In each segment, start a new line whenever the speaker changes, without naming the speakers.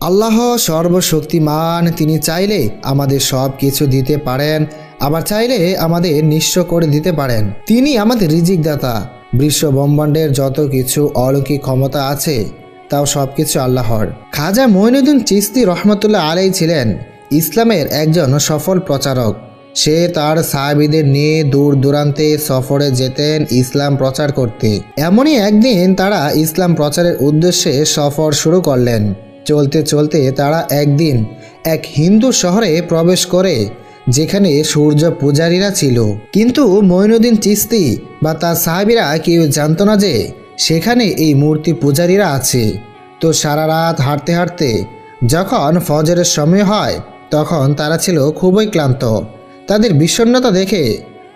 আল্লাহ সর্বশক্তিমান, তিনি চাইলে আমাদের সব কিছু দিতে পারেন, আবার চাইলে আমাদের নিঃস্ব করে দিতে পারেন। তিনি আমাদের রিজিক দাতা বিশ্ব ব্রহ্মাণ্ডের যত কিছু অলৌকিক ক্ষমতা আছে, তাও সব কিছু আল্লাহর। খাজা মঈনুদ্দিন চিস্তি রহমতুল্লাহ আলাই ছিলেন ইসলামের একজন সফল প্রচারক। সে তার সাহাবিদের নিয়ে দূর দূরান্তে সফরে যেতেন ইসলাম প্রচার করতে। এমনই একদিন তারা ইসলাম প্রচারের উদ্দেশ্যে সফর শুরু করলেন। চলতে চলতে তারা একদিন এক হিন্দু শহরে প্রবেশ করে, যেখানে সূর্য পূজারীরা ছিল। কিন্তু মঈনুদ্দিন চিস্তি বা তার সাহাবিরা কেউ জানতো না যে সেখানে এই মূর্তি পূজারীরা আছে। তো সারা রাত হাঁটতে হাঁটতে যখন ফজরের সময় হয়, তখন তারা ছিল খুবই ক্লান্ত। তাদের বিষণ্ণতা দেখে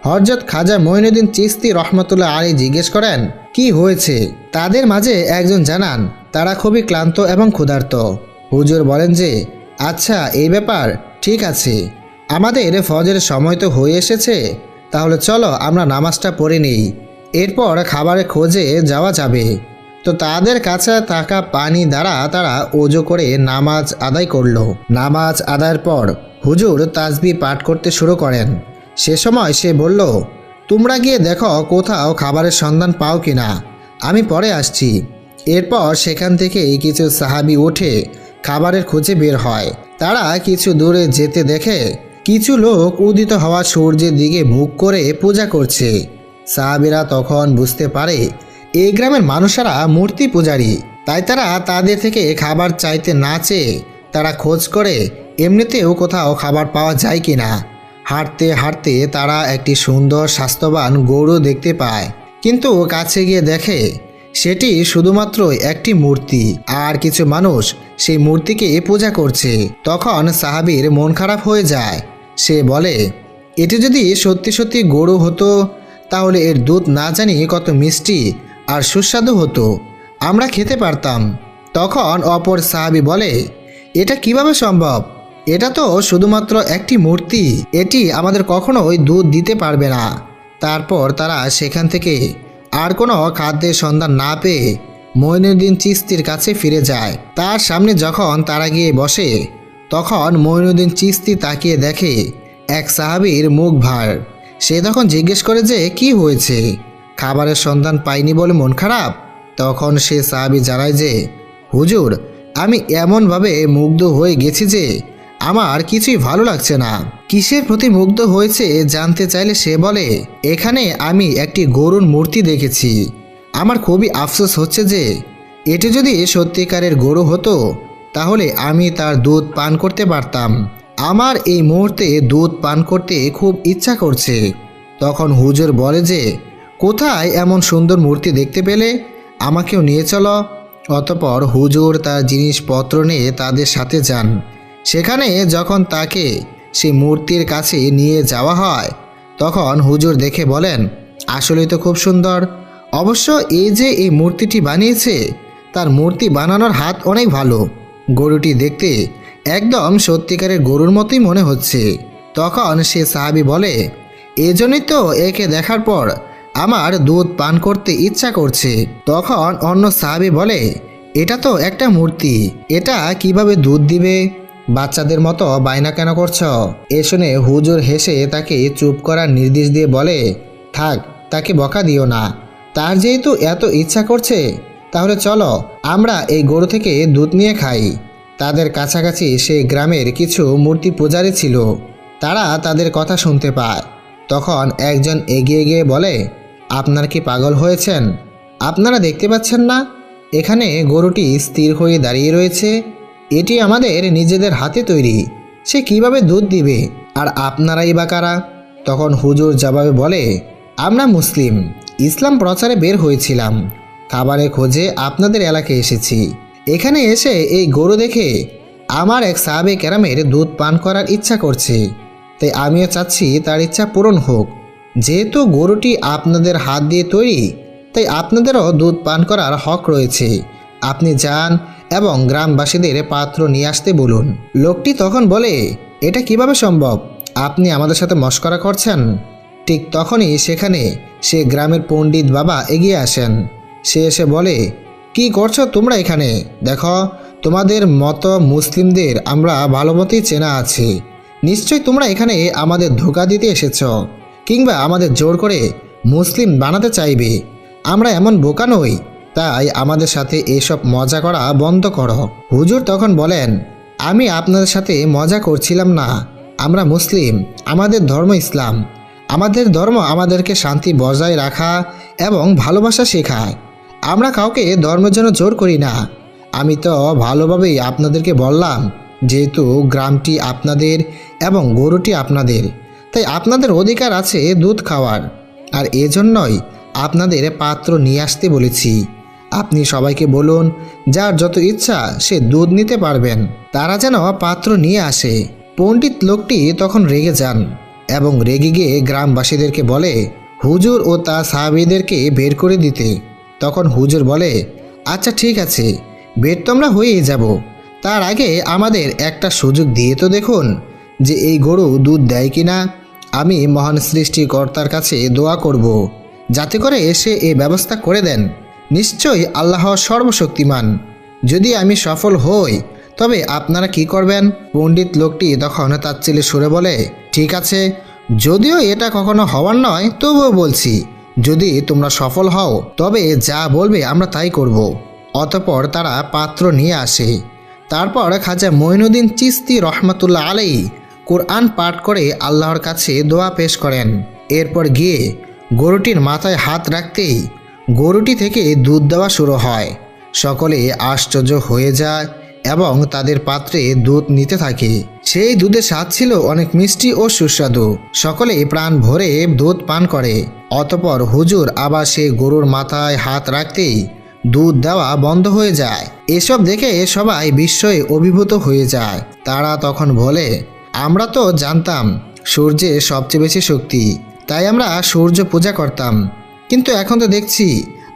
হরজত খাজা মঈনুদ্দিন চিস্তি রহমতুল্লাহ আলী জিজ্ঞেস করেন, কি হয়েছে? তাদের মাঝে একজন জানান, তারা খুবই ক্লান্ত এবং ক্ষুধার্ত। হুজুর বলেন যে আচ্ছা এই ব্যাপার, ঠিক আছে। আমাদের ফজের সময় তো হয়ে এসেছে, তাহলে চলো আমরা নামাজটা পড়ে নিই। এরপর খাবারের খোঁজে যাওয়া যাবে। তো তাদের কাছে থাকা পানি দ্বারা তারা ওজো করে নামাজ আদায় করল। নামাজ আদায়ের পর হুজুর তাজবি পাঠ করতে শুরু করেন। সে সময় সে বলল, তোমরা গিয়ে দেখো কোথাও খাবারের সন্ধান পাও কি না আমি পরে আসছি। এরপর সেখান থেকে কিছু সাহাবি ওঠে খাবারের খোঁজে বের হয়। তারা কিছু দূরে যেতে দেখে কিছু লোক উদিত হওয়া সূর্যের দিকে মুখ করে পূজা করছে। সাহাবিরা তখন বুঝতে পারে, এই গ্রামের মানুষেরা মূর্তি পূজারী। তাই তারা তাদের থেকে খাবার চাইতে না চেয়ে তারা খোঁজ করে, এমনিতেও কোথাও খাবার পাওয়া যায় কিনা? হাঁটতে হাঁটতে তারা একটি সুন্দর স্বাস্থ্যবান গরু দেখতে পায়। কিন্তু কাছে গিয়ে দেখে, সেটি শুধুমাত্র একটি মূর্তি। আর কিছু মানুষ সেই মূর্তিকে পূজা করছে। তখন সাহাবির মন খারাপ হয়ে যায়। সে বলে, এটি যদি সত্যি সত্যি গরু হতো, তাহলে এর দুধ না জানি কত মিষ্টি আর সুস্বাদু হতো। আমরা খেতে পারতাম। তখন অপর সাহাবি বলে, এটা কীভাবে সম্ভব? এটা তো শুধুমাত্র একটি মূর্তি। এটি আমাদের কখনোই দুধ দিতে পারবে না। তারপর তারা সেখান থেকে আর কোনো খাদ্যের সন্ধান না পেয়ে মঈনুদ্দিন চিস্তির কাছে ফিরে যায়। তার সামনে যখন তারা গিয়ে বসে, তখন মঈনুদ্দিন চিস্তি তাকিয়ে দেখে এক সাহাবির মুখ ভার। সে তখন জিজ্ঞেস করে যে, কি হয়েছে? খাবারের সন্ধান পাইনি বলে মন খারাপ? তখন সে সাহাবি জানায় যে, হুজুর, আমি এমনভাবে মুগ্ধ হয়ে গেছি যে আমার কিছুই ভালো লাগছে না। কিসের প্রতি মুগ্ধ হয়েছে জানতে চাইলে সে বলে, এখানে আমি একটি গরুর মূর্তি দেখেছি। আমার খুবই আফসোস হচ্ছে যে, এটি যদি সত্যিকারের গরু হতো, তাহলে আমি তার দুধ পান করতে পারতাম। আমার এই মুহূর্তে দুধ পান করতে খুব ইচ্ছা করছে। তখন হুজুর বলে যে, কোথায় এমন সুন্দর মূর্তি দেখতে পেলে? আমাকেও নিয়ে চলো। অতপর হুজুর তার জিনিসপত্র নিয়ে তাদের সাথে যান। সেখানে যখন তাকে সেই মূর্তির কাছে নিয়ে যাওয়া হয়, তখন হুজুর দেখে বলেন আসলেই তো খুব সুন্দর। অবশ্য এই যে এই মূর্তিটি বানিয়েছে, তার মূর্তি বানানোর হাত অনেক ভালো। গরুটি দেখতে একদম সত্যিকারের গরুর মতোই মনে হচ্ছে। তখন সে সাহাবি বলে, এজন্যই তো একে দেখার পর আমার দুধ পান করতে ইচ্ছা করছে। তখন অন্য সাহাবি বলে, এটা তো একটা মূর্তি। এটা কীভাবে দুধ দিবে? বাচ্চাদের মতো বায়না কেন করছ? এ শুনে হুজুর হেসে তাকে চুপ করার নির্দেশ দিয়ে বলে, থাক, তাকে বকা দিও না। তার যেহেতু এত ইচ্ছা করছে, তাহলে চলো, আমরা এই গরু থেকে দুধ নিয়ে খাই। তাদের কাছাকাছি সেই গ্রামের কিছু মূর্তি পূজারি ছিল। তারা তাদের কথা শুনতে পায়। তখন একজন এগিয়ে গিয়ে বলে, আপনার কি পাগল হয়েছেন? আপনারা দেখতে পাচ্ছেন না? এখানে গরুটি স্থির হয়ে দাঁড়িয়ে রয়েছে। এটি আমাদের নিজেদের হাতে তৈরি। সে কীভাবে দুধ দিবে? আর আপনারাই বা কারা? তখন হুজুর জবাবে বলে, আমরা মুসলিম। ইসলাম প্রচারে বের হয়েছিলাম। খাবারের খোঁজে আপনাদের এলাকায় এসেছি। এখানে এসে এই গরু দেখে আমার এক সাহাবে ক্যারামের দুধ পান করার ইচ্ছা করছে। তাই আমিও চাচ্ছি তার ইচ্ছা পূরণ হোক। যেহেতু গরুটি আপনাদের হাত দিয়ে তৈরি, তাই আপনাদেরও দুধ পান করার হক রয়েছে। আপনি যান এবং গ্রামবাসীদের পাত্র নিয়ে আসতে বলুন। লোকটি তখন বলে, এটা কীভাবে সম্ভব? আপনি আমাদের সাথে মস্করা করছেন? ঠিক তখনই সেখানে সে গ্রামের পণ্ডিত বাবা এগিয়ে আসেন। সে এসে বলে, কি করছ তোমরা এখানে? দেখো, তোমাদের মতো মুসলিমদের আমরা ভালো মতোই চেনা আছি। নিশ্চয় তোমরা এখানে আমাদের ধোকা দিতে এসেছ, কিংবা আমাদের জোর করে মুসলিম বানাতে চাইবে। আমরা এমন বোকা নই। তাই আমাদের সাথে এসব মজা করা বন্ধ করো। হুজুর তখন বলেন, আমি আপনাদের সাথে মজা করছিলাম না। আমরা মুসলিম, আমাদের ধর্ম ইসলাম। আমাদের ধর্ম আমাদেরকে শান্তি বজায় রাখা এবং ভালোবাসা শেখায়। আমরা কাউকে ধর্মের জন্য জোর করি না। আমি তো ভালোভাবেই আপনাদেরকে বললাম, যেহেতু গ্রামটি আপনাদের এবং গরুটি আপনাদের, তাই আপনাদের অধিকার আছে দুধ খাওয়ার। আর এজন্যই আপনাদের পাত্র নিয়ে আসতে বলেছি। আপনি সবাইকে বলুন, যার যত ইচ্ছা সে দুধ নিতে পারবেন। তারা যেন পাত্র নিয়ে আসে। পণ্ডিত লোকটি তখন রেগে যান এবং রেগে গিয়ে গ্রামবাসীদেরকে বলে, হুজুর ও তা সাহাবিদেরকে বের করে দিতে। তখন হুজুর বলে আচ্ছা ঠিক আছে, বের তো আমরা হয়েই যাব। তার আগে আমাদের একটা সুযোগ দিয়ে তো দেখুন যে এই গরু দুধ দেয় কিনা আমি মহান সৃষ্টিকর্তার কাছে দোয়া করব, যাতে করে সে এই ব্যবস্থা করে দেন। নিশ্চয়ই আল্লাহ সর্বশক্তিমান। যদি আমি সফল হই, তবে আপনারা কি করবেন? পণ্ডিত লোকটি তখন তার ছেলে সুরে বলে, ঠিক আছে, যদিও এটা কখনো হওয়ার নয়, তবুও বলছি, যদি তোমরা সফল হও, তবে যা বলবে আমরা তাই করব। অতপর তারা পাত্র নিয়ে আসে। তারপর খাজা মঈনুদ্দিন চিস্তি রহমাতুল্লাহ আলাই কোরআন পাঠ করে আল্লাহর কাছে দোয়া পেশ করেন। এরপর গিয়ে গরুটির মাথায় হাত রাখতেই গরুটি থেকে দুধ দেওয়া শুরু হয়। সকলে আশ্চর্য হয়ে যায় এবং তাদের পাত্রে দুধ নিতে থাকে। সেই দুধের স্বাদ ছিল অনেক মিষ্টি ও সুস্বাদু। সকলে প্রাণ ভরে দুধ পান করে। অতপর হুজুর আবার সেই গরুর মাথায় হাত রাখতেই দুধ দেওয়া বন্ধ হয়ে যায়। এসব দেখে সবাই বিস্ময়ে অভিভূত হয়ে যায়। তারা তখন বলে, আমরা তো জানতাম সূর্যে সবচেয়ে বেশি শক্তি। তাই আমরা সূর্য পূজা করতাম। কিন্তু এখন তো দেখছি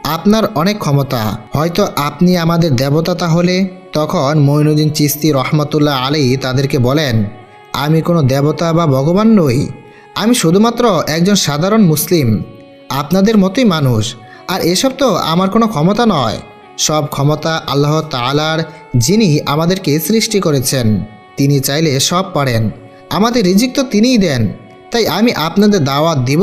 আপনার অনেক ক্ষমতা। হয়তো আপনি আমাদের দেবতা তাহলে? তখন মঈনুদ্দিন চিস্তি রহমতুল্লাহ আলী তাদেরকে বলেন, আমি কোনো দেবতা বা ভগবান নই। আমি শুধুমাত্র একজন সাধারণ মুসলিম। আপনাদের মতোই মানুষ। আর এসব তো আমার কোনো ক্ষমতা নয়। সব ক্ষমতা আল্লাহ তালার যিনি আমাদেরকে সৃষ্টি করেছেন। তিনি চাইলে সব পারেন। আমাদের রিজিক তো তিনিই দেন। তাই আমি আপনাদের দাওয়াত দিব।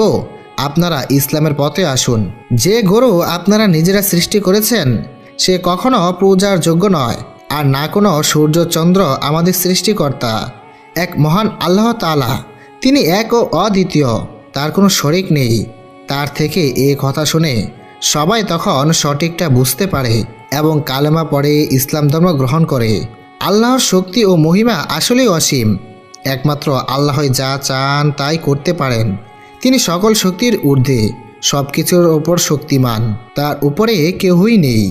আপনারা ইসলামের পথে আসুন। যে গরু আপনারা নিজেরা সৃষ্টি করেছেন, সে কখনো পূজার যোগ্য নয়, আর না কোনো সূর্য চন্দ্র আমাদের সৃষ্টিকর্তা। এক মহান আল্লাহ তালা তিনি এক ও অদ্বিতীয়, তার কোনো শরিক নেই। তার থেকে এ কথা শুনে সবাই তখন সঠিকটা বুঝতে পারে এবং কালেমা পড়ে ইসলাম ধর্ম গ্রহণ করে। আল্লাহর শক্তি ও মহিমা আসলেই অসীম। একমাত্র আল্লাহ যা চান তাই করতে পারেন। তিনি সকল শক্তির ঊর্ধ্বে সব কিছুর ওপর শক্তিমান তার উপরে কেউই নেই।